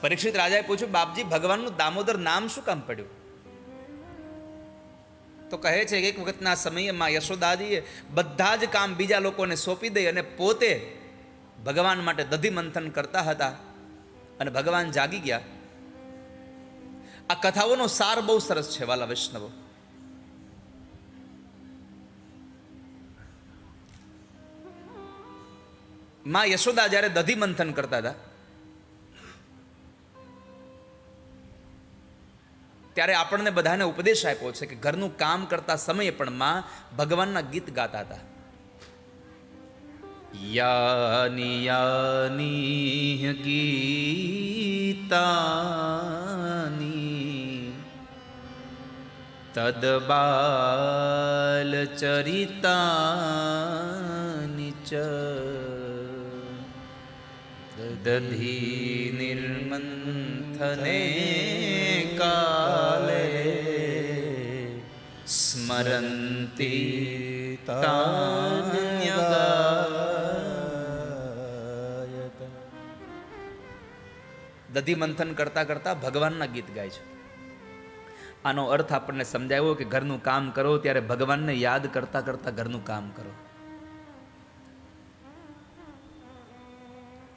પરીક્ષિત રાજાએ પૂછ્યું, બાપજી, ભગવાનનું દામોદર નામ શું કામ પડ્યું? તો કહે છે કે એક વખતના સમયમાં યશોદાજીએ બધા જ કામ બીજા લોકોને સોંપી દઈ અને પોતે ભગવાન માટે દધી મંથન કરતા હતા અને ભગવાન જાગી ગયા. આ કથાઓનો સાર બહુ સરસ છે, વાલા વૈષ્ણવો. માં યશોદા જ્યારે દધી મંથન કરતા હતા ત્યારે આપણને બધાને ઉપદેશ આપ્યો છે કે ઘરનું કામ કરતા સમયે પણ માં ભગવાનના ગીત ગાતા હતા. યાની યાની ગીતાની તદબાલ ચરિતાની ચ દધી નિર્મંથને કાલે સ્મરંતી દધી મંથન કરતા કરતા ભગવાનના ગીત ગાય છે આનો અર્થ આપણને સમજાવ્યો કે ઘરનું કામ કરો ત્યારે ભગવાનને યાદ કરતા કરતા ઘરનું કામ કરો